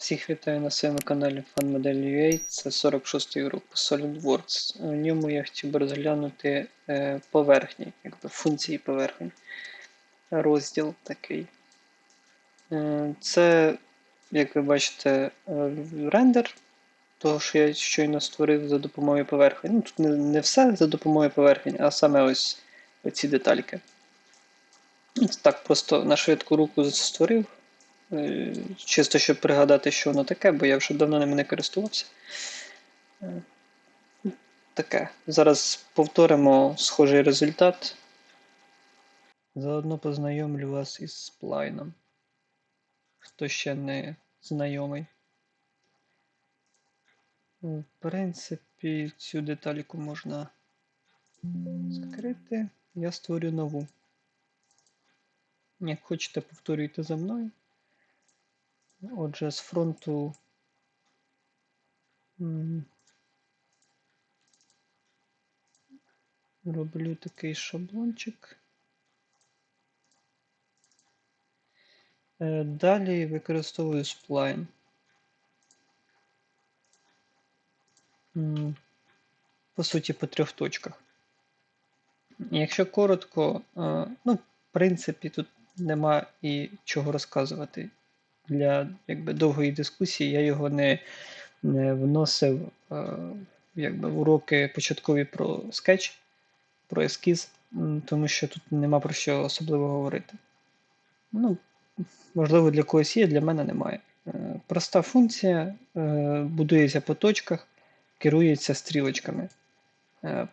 Всіх вітаю на своєму каналі FunModel.ua. Це 46-й урок по SolidWorks. У ньому я хотів би розглянути е, поверхні, якби функції поверхні. Розділ такий. Е, це, як ви бачите, е, рендер того, що я щойно створив за допомогою поверхень. Ну, тут не, все за допомогою поверхень, а саме ось ці детальки. Ну, Так, просто на швидку руку створив. Е, Чисто щоб пригадати, що воно таке, бо я вже давно ними не користувався. Е, Таке. Зараз повторимо схожий результат. Заодно познайомлю вас із сплайном. Хто ще не знайомий. В принципі, цю детальку можна закрити. Я створю нову. Як хочете, повторюйте за мною. Отже, з фронту роблю такий шаблончик. Е, Далі використовую сплайн. По суті, по трьох точках. Якщо коротко, е, ну, в принципі, тут нема і чого розказувати для якби, довгої дискусії. Я його не, не вносив е, якби, в уроки початкові про скетч, про ескіз, тому що тут нема про що особливо говорити. Ну, можливо, для когось є, для мене немає. Е, Проста функція е, будується по точках, керується стрілочками.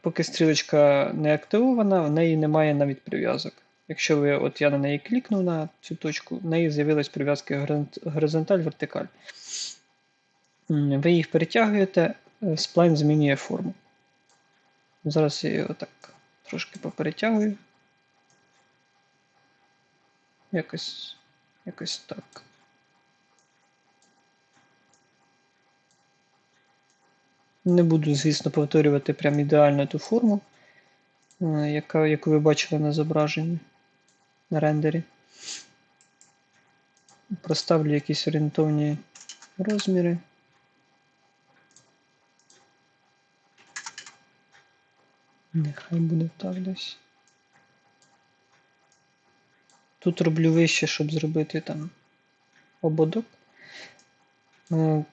Поки стрілочка не активована, в неї немає навіть прив'язок. Якщо ви, от я на неї клікнув на цю точку, в неї з'явилась прив'язки горизонталь, вертикаль. Ви їх перетягуєте, е, сплайн змінює форму. Зараз я його так трошки поперетягую. Якось, якось так. Не буду, звісно, повторювати прям ідеально ту форму, е, яка, яку ви бачили на зображенні на рендері. Проставлю якісь орієнтовні розміри. Нехай буде так десь. Тут роблю вище, щоб зробити там ободок. Е,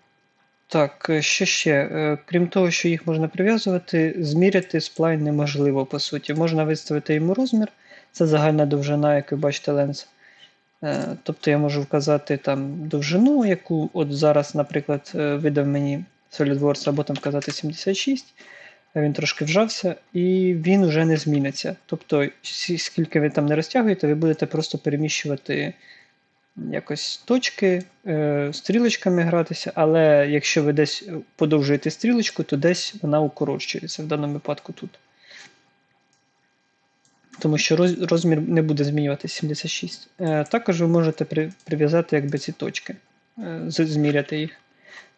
Так, е, що ще? Е, Крім того, що їх можна прив'язувати, зміряти сплайн неможливо, по суті. Можна виставити йому розмір, це загальна довжина, як ви бачите, ленс. Е, Тобто я можу вказати там довжину, яку от зараз, наприклад, е, видав мені SolidWorks, або там вказати 76. а Він трошки вжався, і він вже не зміниться. Тобто, скільки ви там не розтягуєте, ви будете просто переміщувати якось точки, е, стрілочками гратися, але якщо ви десь подовжуєте стрілочку, то десь вона укорочується, в даному випадку тут. Тому що розмір не буде змінюватися 76. Е, Також ви можете прив'язати якби, ці точки, е, зміряти їх. Е,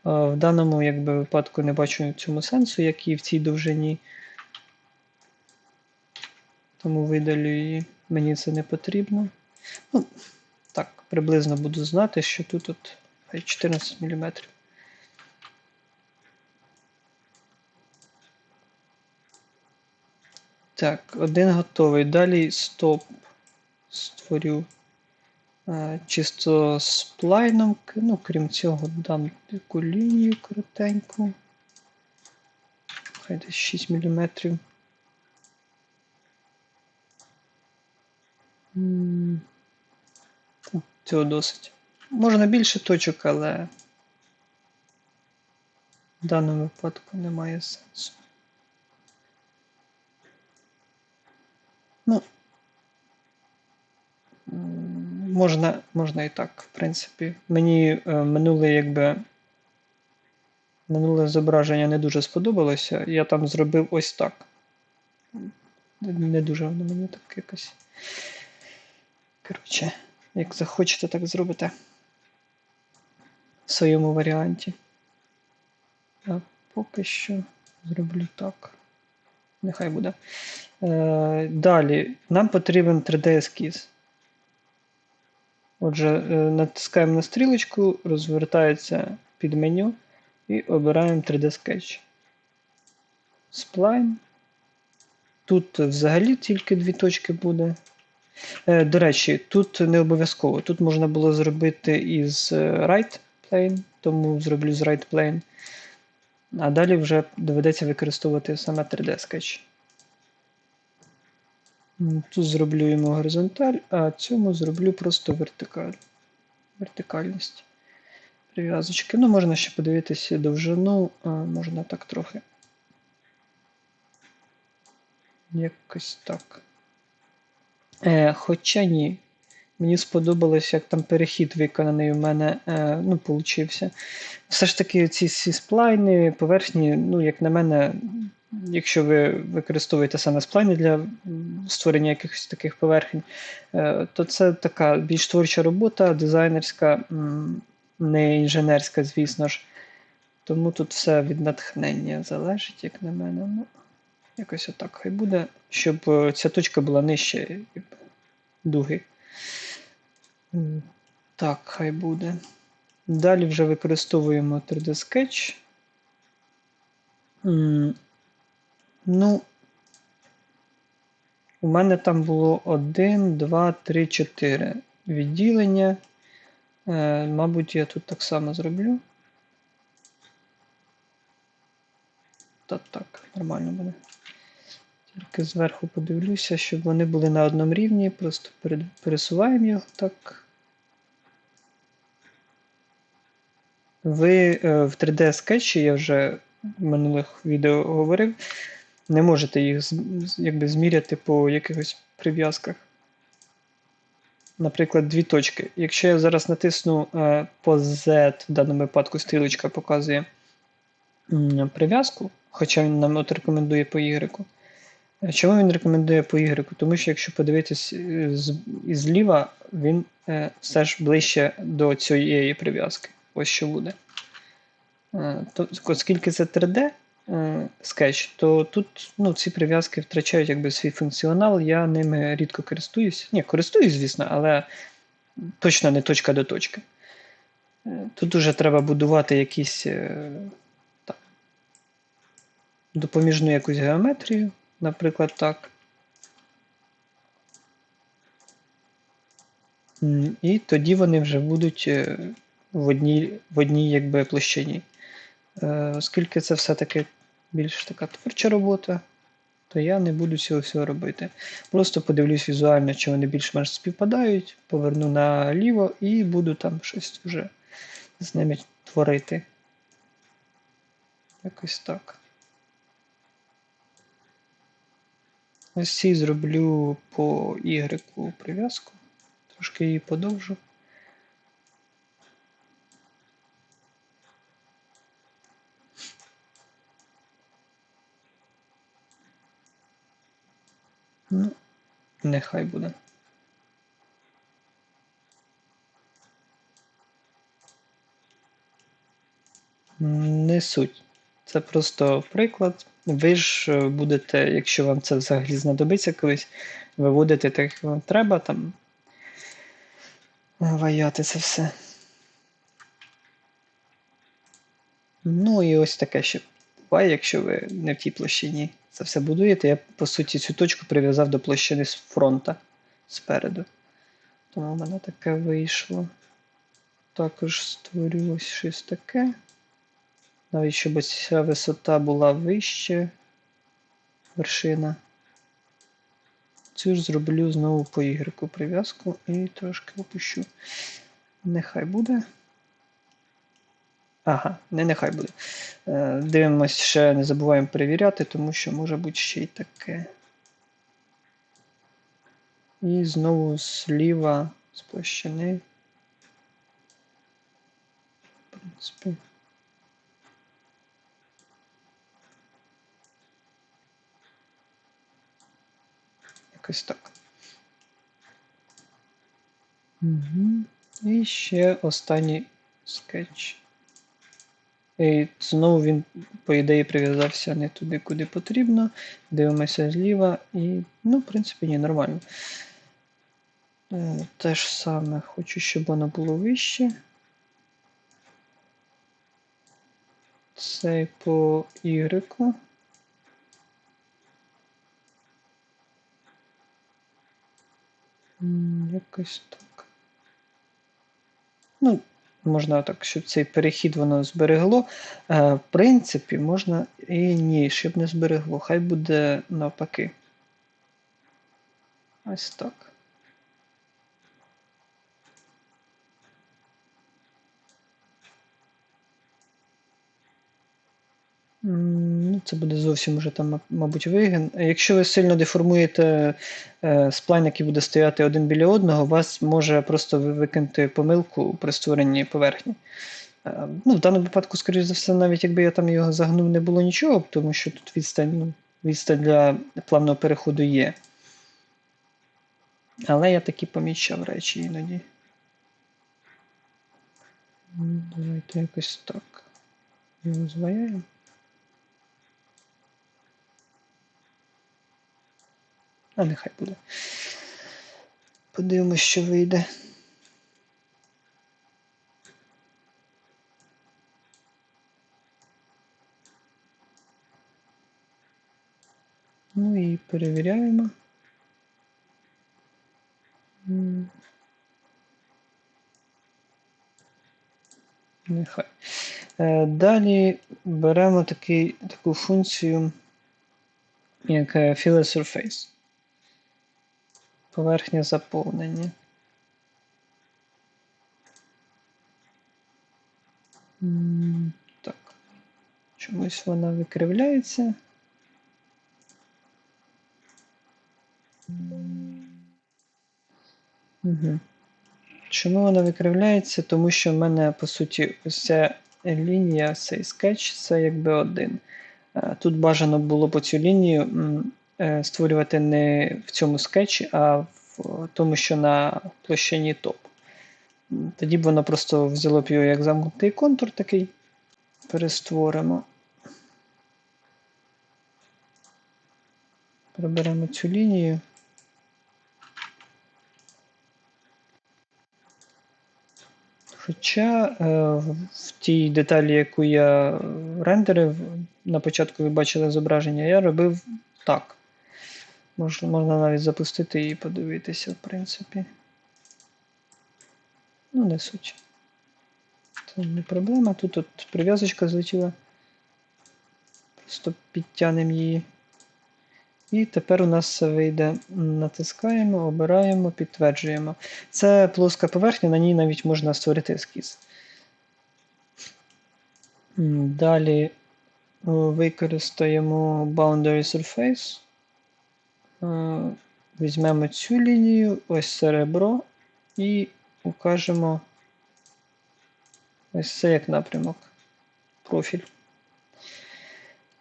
В даному якби, випадку не бачу цьому сенсу, як і в цій довжині. Тому видалю її. Мені це не потрібно. Ну, так, приблизно буду знати, що тут от 14 мм. Так, один готовий. Далі стоп. Створю е, чисто з плайном. Ну, крім цього, дам таку лінію коротеньку. Хай десь 6 мм. Цього досить. Можна більше точок, але в даному випадку немає сенсу. Ну, можна, можна і так, в принципі. Мені е, минуле, якби. Минуле зображення не дуже сподобалося. Я там зробив ось так. Не- дуже воно мені так якось. Коротше, як захочете, так зробите. В своєму варіанті. А поки що зроблю так. Нехай буде. Е, далі, нам потрібен 3D-ескіз. Отже, е, натискаємо на стрілочку, розвертається під меню і обираємо 3D Sketch. Spline. Тут взагалі тільки дві точки буде. Е, До речі, тут не обов'язково. Тут можна було зробити із right plane, тому зроблю з right plane. А далі вже доведеться використовувати саме 3D Sketch. Тут зроблю йому горизонталь, а цьому зроблю просто вертикаль. Вертикальність. Прив'язочки. Ну, можна ще подивитися довжину, а можна так трохи. Якось так. Е, хоча ні. Мені сподобалось, як там перехід виконаний у мене е, ну, получився. Все ж таки, ці всі сплайни, поверхні, ну, як на мене, якщо ви використовуєте саме сплайни для створення якихось таких поверхень, е, то це така більш творча робота, дизайнерська, не інженерська, звісно ж. Тому тут все від натхнення залежить, як на мене. Ну, якось отак хай буде, щоб е, ця точка була нижче дуги. Так, хай буде. Далі вже використовуємо 3D Sketch. Ну, у мене там було 1, 2, 3, 4 відділення. Е, Мабуть, я тут так само зроблю. Та так, нормально буде. Тільки зверху подивлюся, щоб вони були на одному рівні. Просто пересуваємо його так. Ви е, в 3D скетчі, я вже в минулих відео говорив, не можете їх якби зміряти по якихось прив'язках. Наприклад, дві точки. Якщо я зараз натисну е, по Z, в даному випадку стрілочка показує прив'язку, хоча він нам от рекомендує по Y. Чому він рекомендує по Y? Тому що якщо подивитись е, зліва, він е, все ж ближче до цієї прив'язки. Ось що буде. Е, оскільки це 3D е, скетч, то тут ну, ці прив'язки втрачають якби, свій функціонал. Я ними рідко користуюсь. Ні, користуюсь, звісно, але точно не точка до точки. Тут уже треба будувати якісь так, допоміжну якусь геометрію, наприклад, так. І тоді вони вже будуть е, в одній, в одній якби, площині. Е, Оскільки це все-таки більш така творча робота, то я не буду цього всього робити. Просто подивлюсь візуально, чи вони більш-менш співпадають, поверну наліво і буду там щось вже з ними творити. Якось так. Ось ці зроблю по Y прив'язку. Трошки її подовжу. Ну, нехай буде. Не суть. Це просто приклад. Ви ж е, будете, якщо вам це взагалі знадобиться колись, виводити так, як вам треба, там ваяти це все. Ну і ось таке ще буває, якщо ви не в тій площині це все будуєте. Я, по суті, цю точку прив'язав до площини з фронта спереду. Тому в мене таке вийшло. Також створю ось щось таке. Навіть щоб ця висота була вище вершина. Цю ж зроблю знову по Y прив'язку і трошки опущу. Нехай буде. Ага, не нехай буде. Е, Дивимось, ще не забуваємо перевіряти, тому що може бути ще й таке. І знову зліва з площини. В принципі. Якось так. Угу. І ще останній скетч. І знову він, по ідеї, прив'язався не туди, куди потрібно. Дивимося зліва і, ну, в принципі, ні, нормально. Е, Те ж саме хочу, щоб воно було вище. Цей по Y. Якось так. Ну, можна так, щоб цей перехід воно зберегло. Е, В принципі, можна і ні, щоб не зберегло. Хай буде навпаки. Ось так. Ну, це буде зовсім уже там, мабуть, вигін. Якщо ви сильно деформуєте е, сплайн, який буде стояти один біля одного, вас може просто викинути помилку при створенні поверхні. Е, ну, в даному випадку, скоріш за все, навіть якби я там його загнув, не було нічого, тому що тут відстань, ну, відстань для плавного переходу є. Але я таки помічав речі іноді. Давайте якось так. Його зваяємо. А нехай буде. Подивимось, що вийде. Ну і перевіряємо. Нехай. Е, Далі беремо такий, таку функцію, як е, Fill Surface. Поверхня заповнення. М, Так. Чомусь вона викривляється. Угу. Чому вона викривляється? Тому що в мене, по суті, ця лінія, цей скетч, це якби один. Е, Тут бажано було по цю лінію створювати не в цьому скетчі, а в тому, що на площині топ. Тоді б воно просто взяло б його як замкнутий контур такий. Перестворимо. Приберемо цю лінію. Хоча е, в тій деталі, яку я рендерив, на початку ви бачили зображення, я робив так. Можна, навіть запустити і подивитися, в принципі. Ну, не суть. Це не проблема. Тут от прив'язочка злетіла. Просто підтягнемо її. І тепер у нас все вийде. Натискаємо, обираємо, підтверджуємо. Це плоска поверхня, на ній навіть можна створити ескіз. Далі використаємо Boundary Surface. Е, Візьмемо цю лінію, ось серебро, і укажемо ось це як напрямок. Профіль.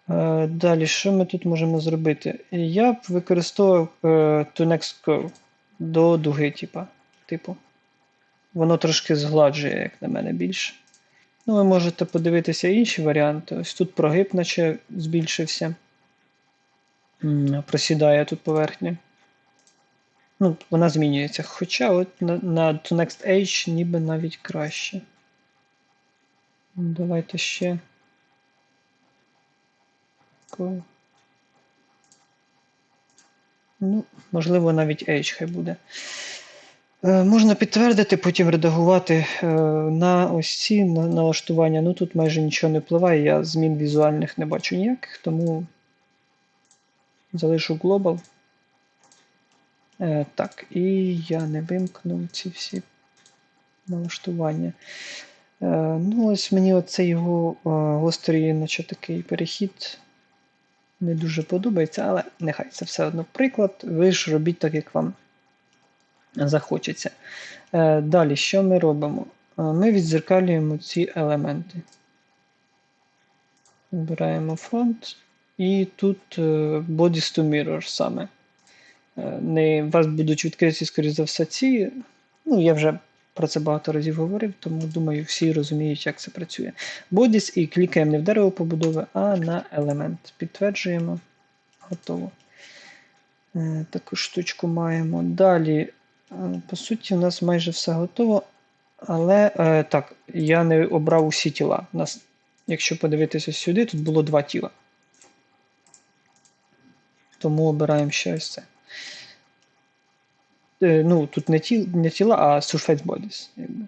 Е, Далі, що ми тут можемо зробити? Я б використовував е, to next curve до дуги, типа, типу. Воно трошки згладжує, як на мене, більше. Ну, ви можете подивитися інші варіанти. Ось тут прогиб, наче збільшився. Просідає тут поверхня. Ну, вона змінюється. Хоча от на, на next edge ніби навіть краще. Давайте ще. Ну, можливо, навіть H хай буде. Е, можна підтвердити, потім редагувати е, на ось ці на, налаштування. Ну тут майже нічого не впливає, я змін візуальних не бачу ніяких, тому залишу Global. Е, так, і я не вимкнув ці всі налаштування. Е, ну, ось мені оцей його е, гострий, наче такий перехід не дуже подобається, але нехай це все одно приклад. Ви ж робіть так, як вам захочеться. Е, Далі, що ми робимо? Е, Ми відзеркалюємо ці елементи. Вибираємо фронт, і тут е, Bodies to Mirror саме. Е, Не, вас будуть відкриті, скоріш за все, ці. Ну, я вже про це багато разів говорив, тому думаю, всі розуміють, як це працює. Bodies і клікаємо не в дерево побудови, а на елемент. Підтверджуємо. Готово. Е, Таку штучку маємо. Далі По суті, у нас майже все готово. Але так, я не обрав усі тіла. У нас, якщо подивитися сюди, тут було два тіла. Тому обираємо ще ось це. Ну, тут не, ті, не тіла, а surface bodies. Якби.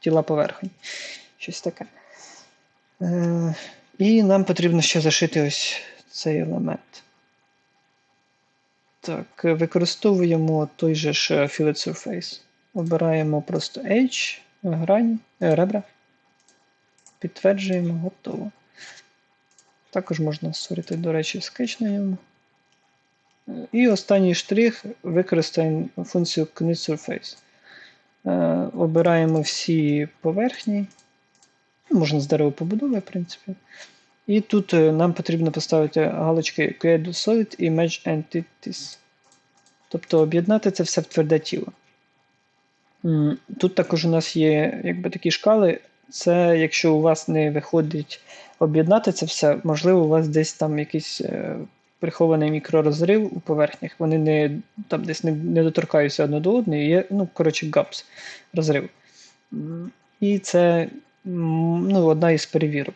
Тіла поверхонь. Щось таке. Е, і нам потрібно ще зашити ось цей елемент. Так, використовуємо той же ж Fillet Surface. Обираємо просто H, грань, е, ребра. Підтверджуємо, готово. Також можна створити, до речі, скетч на ньому. І останній штрих використаємо функцію Knit Surface. Е, Обираємо всі поверхні. Ну, Можна з деревопобудови, в принципі. І тут е, нам потрібно поставити галочки Create Solid і Match Entities. Тобто об'єднати це все в тверде тіло. Тут також у нас є якби, такі шкали. Це якщо у вас не виходить об'єднати це все, можливо, у вас десь там якийсь е, прихований мікророзрив у поверхнях, вони не, там десь не, не доторкаються одне до одної, є, ну, коротше, гапс, розрив. І це ну, одна із перевірок.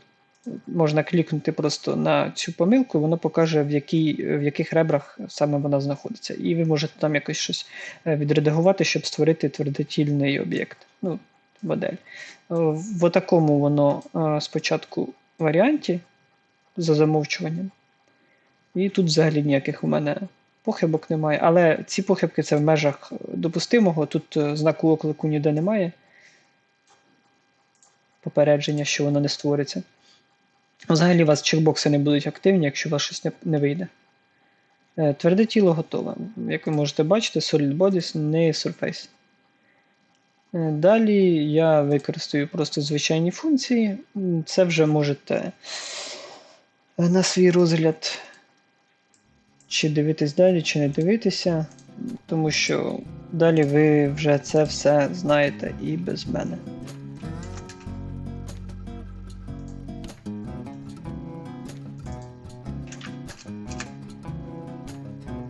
Можна клікнути просто на цю помилку, воно покаже, в, якій, в яких ребрах саме вона знаходиться. І ви можете там якось щось е, відредагувати, щоб створити твердотільний об'єкт, ну, модель. Е, В такому воно е, спочатку варіанті за замовчуванням. І тут взагалі ніяких у мене похибок немає. Але ці похибки це в межах допустимого. Тут е, знаку оклику ніде немає. Попередження, що воно не створиться. Взагалі у вас чекбокси не будуть активні, якщо у вас щось не, вийде. Тверде тіло готове. Як ви можете бачити, Solid Bodies, не Surface. Далі я використаю просто звичайні функції. Це вже можете е, на свій розгляд чи дивитись далі, чи не дивитися, тому що далі ви вже це все знаєте і без мене.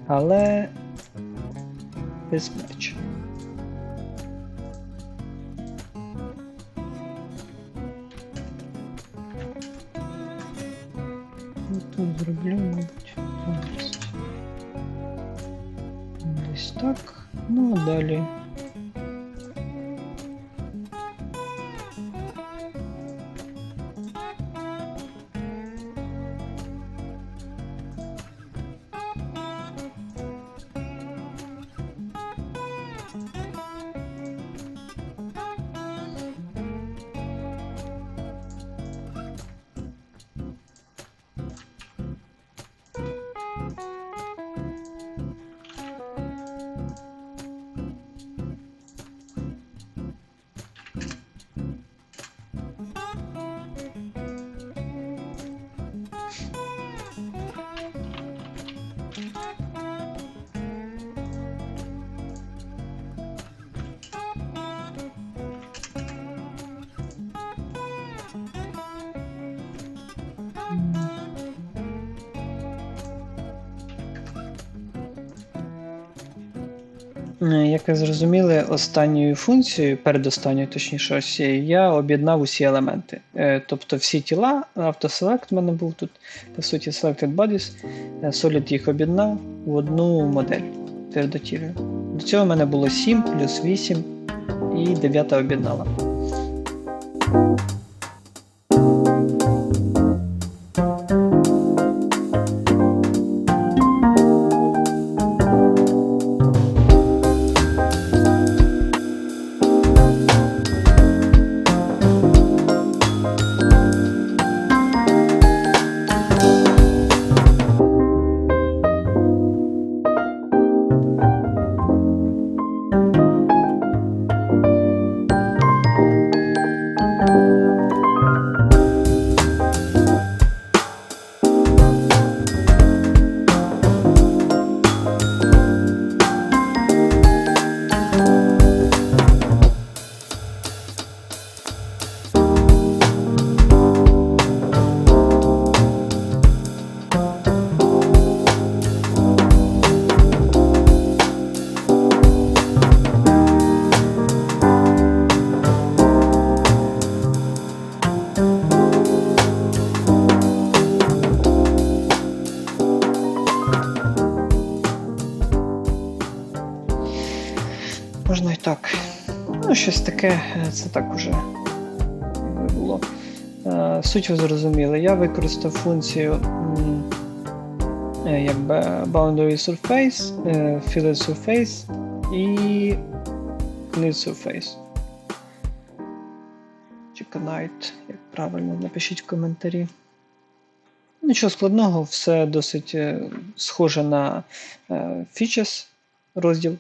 Але без зроблю, Як ви зрозуміли, останньою функцією, передостанньою, точніше, ось я об'єднав усі елементи. Е, Тобто всі тіла, автоселект в мене був тут, по суті, Selected Bodies, е, Solid їх об'єднав в одну модель твердотільну. До цього в мене було 7 плюс 8 і 9 об'єднала. Можна і так. Ну, щось таке, е, це так уже було. Е, Суть ви зрозуміли. Я використав функцію е, boundary surface, fillet surface і knit surface. Чи як правильно, напишіть в коментарі. Нічого складного, все досить схоже на features розділ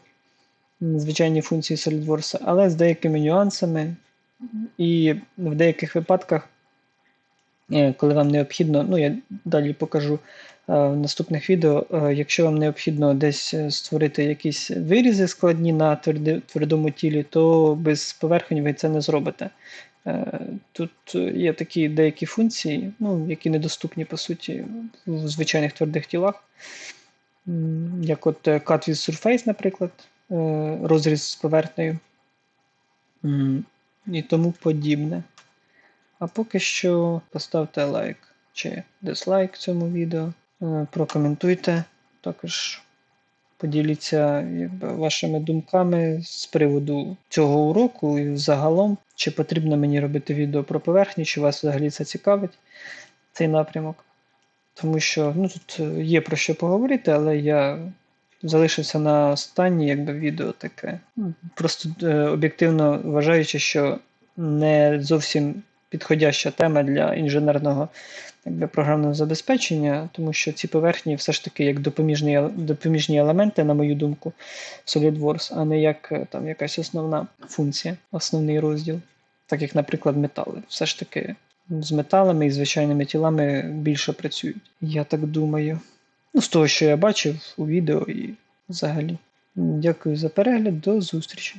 звичайні функції SolidWorks, але з деякими нюансами. І в деяких випадках, е, коли вам необхідно, ну я далі покажу е, в наступних відео, е, якщо вам необхідно десь створити якісь вирізи складні на твердому тілі, то без поверхонь ви це не зробите. Тут є такі деякі функції, ну, які недоступні по суті в звичайних твердих тілах. Як от Cut with Surface, наприклад, розріз з поверхнею. І тому подібне. А поки що поставте лайк чи дизлайк цьому відео, е, прокоментуйте, також поділіться якби, вашими думками з приводу цього уроку і загалом, чи потрібно мені робити відео про поверхні, чи вас взагалі це цікавить, цей напрямок. Тому що ну, тут е, є про що поговорити, але я залишився на останнє якби, відео таке. Ну, Просто е, об'єктивно вважаючи, що не зовсім підходяща тема для інженерного якби, програмного забезпечення, тому що ці поверхні все ж таки як допоміжні, допоміжні елементи, на мою думку, SolidWorks, а не як е, там якась основна функція, основний розділ. Так як, наприклад, метали. Все ж таки з металами і звичайними тілами більше працюють. Я так думаю. Ну, з того, що я бачив у відео і взагалі. Дякую за перегляд, до зустрічі.